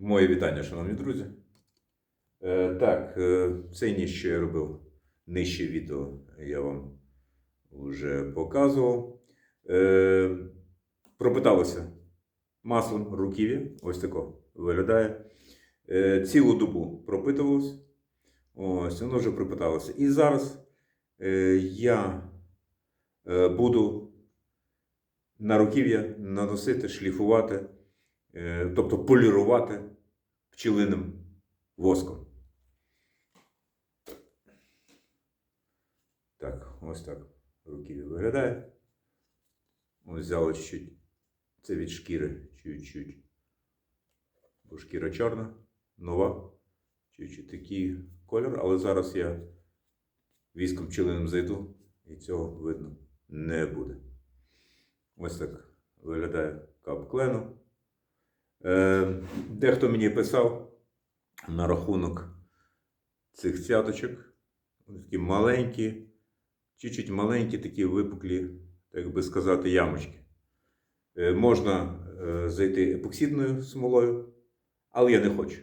Моє вітання, шановні друзі. Е, так, е, цей ніж, що я робив нижче відео, я вам вже показував. Е, пропиталося маслом руків'я, ось тако виглядає. Е, цілу добу пропитувалося. Ось, воно вже пропиталося. І зараз е, я е, буду на руків'я наносити, шліфувати, тобто полірувати пчелиним воском. Так, ось так руків'я виглядає. Ось взяли чуть-чуть. Це від шкіри чуть-чуть. Бо шкіра чорна, нова. Чуть-чуть такий кольор, але зараз я віском пчелиним зайду і цього видно не буде. Ось так виглядає кап клену. Е, дехто мені писав на рахунок цих цяточок. Такі маленькі, чуть-чуть маленькі, такі випуклі, так би сказати, ямочки. Е, можна е, зайти епоксидною смолою, але я не хочу.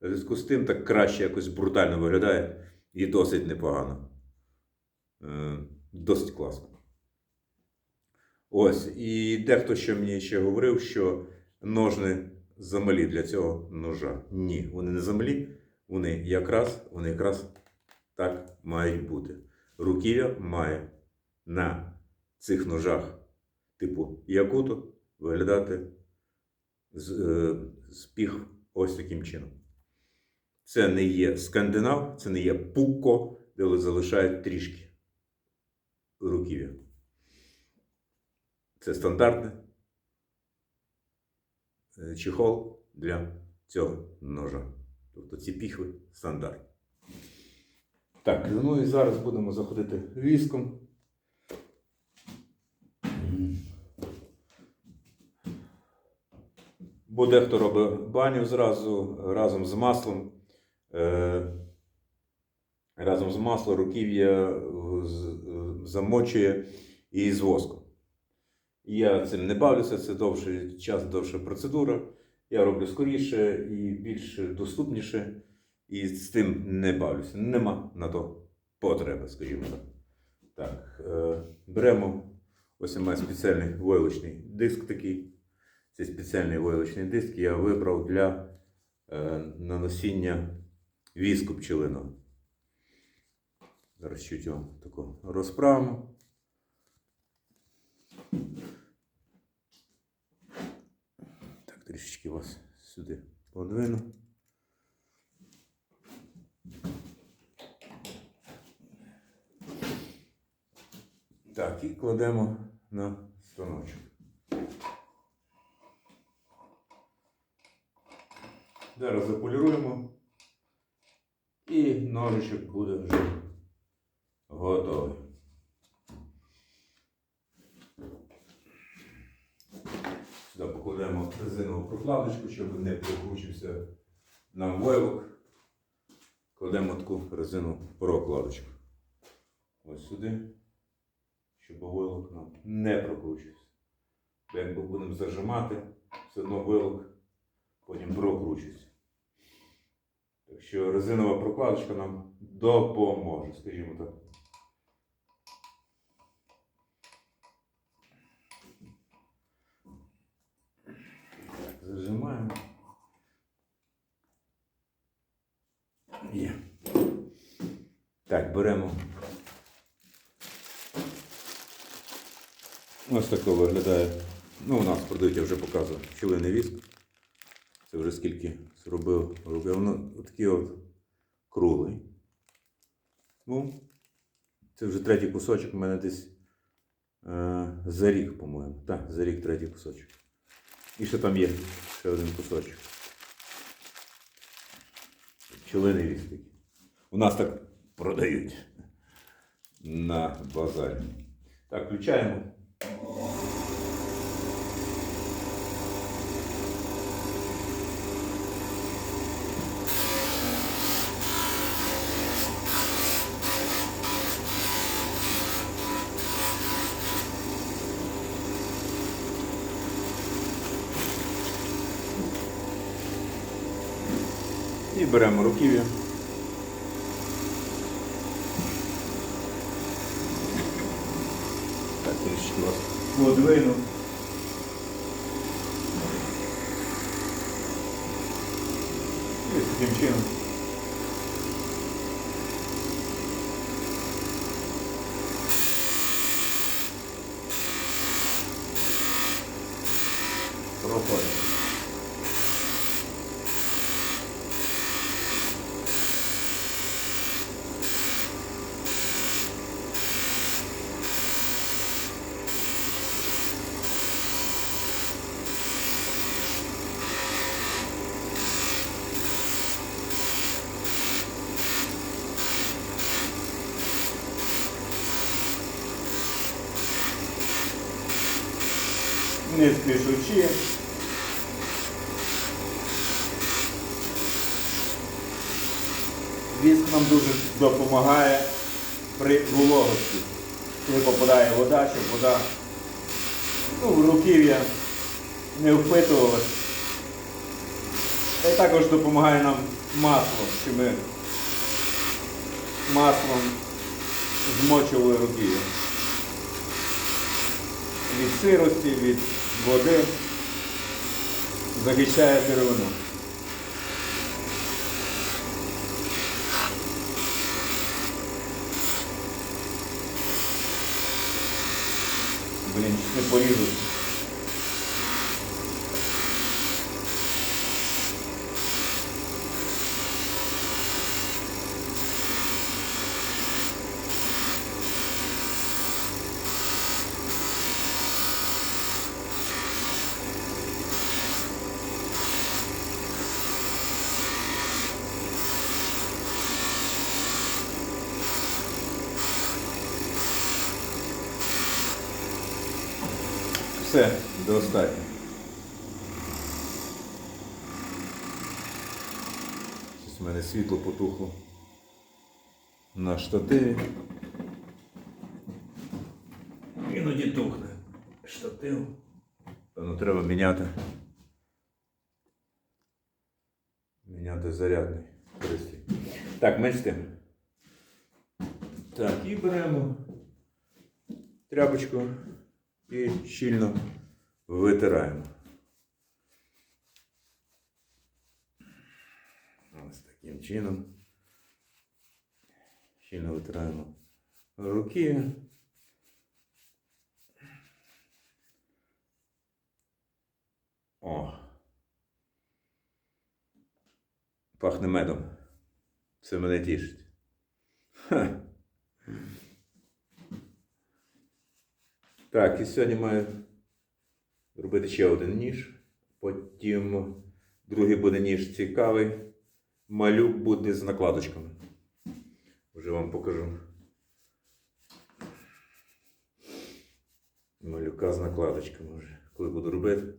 В зв'язку з тим так краще якось брутально виглядає і досить непогано. Досить класно. Ось, і дехто ще мені ще говорив, що ножни замалі для цього ножа. Ні, вони не замалі, вони якраз, вони якраз так мають бути. Руків'я має на цих ножах типу якуту виглядати з, е, з піх ось таким чином. Це не є скандинав, це не є пукко, де залишають трішки руків'я. Це стандартний е, чехол для цього ножа. Тобто ці піхви стандарт. Так, ну і зараз будемо заходити віском. Бо дехто робить баню зразу разом з маслом. Е, разом з маслом руків'я е, е, замочує і з воском. Я цим не бавлюся, це довший час, довша процедура. Я роблю скоріше і більш доступніше, і з тим не бавлюся. Нема на то потреби, скажімо так. Так, е, беремо ось у мене спеціальний войлочний диск такий. Це спеціальний войлочний диск я вибрав для е, наносіння віску пчелиного. Зараз чуть його тако розправимо. Так, трішечки вас сюди подвину. Так, і кладемо на станочок. Зараз заполіруємо. І ножичок буде вже готовий. Сюди покладемо резинову прокладочку, щоб не прокручився нам войлок. Кладемо таку резинову прокладочку. Ось сюди, щоб войлок нам не прокручився. Бо Якби будемо зажимати, все одно войлок потім прокручується. Так що резинова прокладочка нам допоможе, скажімо. Так, зажимаємо. Є. Так, беремо. Ось таке виглядає. Ну, у нас продають, я вже показував, пчелиний віск. Це вже скільки зробив робив. Воно такий от круглий. Ну, це вже третій кусочок у мене десь е, за рік, по-моєму. Так, за рік третій кусочок. І ще там є ще один кусочок. Пчелиний вістик. У нас так продають на базарі. Так, включаємо. І беремо руків'я. Так, трішки вас подвину. І таким чином. Не спішучи. Віск нам дуже допомагає при вологості. Коли попадає вода, щоб вода ну, в руків'я не впитувалась. Й також допомагає нам масло, що ми маслом змочували руків'я. Від сирості, від води захищає деревину. Блін, не поріжу. Все, достатньо. Щось у мене світло потухло на штативі. Іноді тухне штатив. Певно, треба міняти. Міняти зарядний пристрій. Так, менш з тим. Так, і беремо тряпочку і щільно витираємо. Ось таким чином. Щільно витираємо руки. О. Пахне медом. Це мене тішить. Ха. Так, і сьогодні маю зробити ще один ніж. Потім другий буде ніж цікавий. Малюк буде з накладочками. Вже вам покажу. Малюка з накладочками вже. Коли буду робити,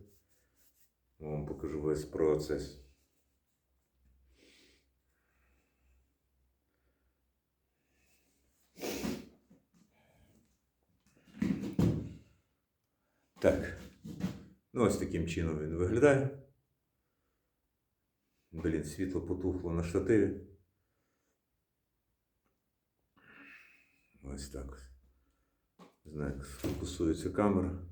вам покажу весь процес. Так. Ну, ось таким чином він виглядає. Блін, світло потухло на штативі. Ось так. знаю, як камера.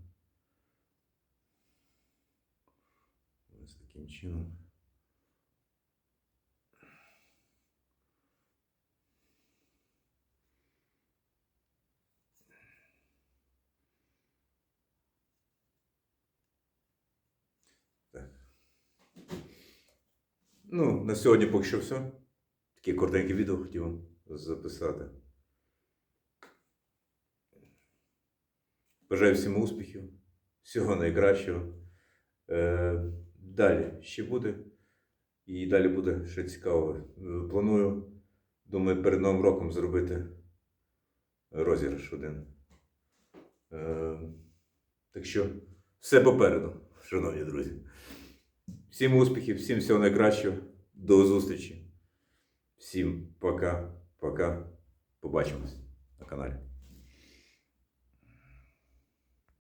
Ось таким чином. Ну, на сьогодні поки що все. Таке коротеньке відео хотів вам записати. Бажаю всім успіхів, всього найкращого. Е, далі ще буде. І далі буде ще цікаво. Е, Планую, думаю, перед Новим роком зробити розіграш один. Е, так що все попереду, шановні друзі. Всім успіхів, всім всього найкращого. До зустрічі. Всім пока, пока. Побачимось на каналі.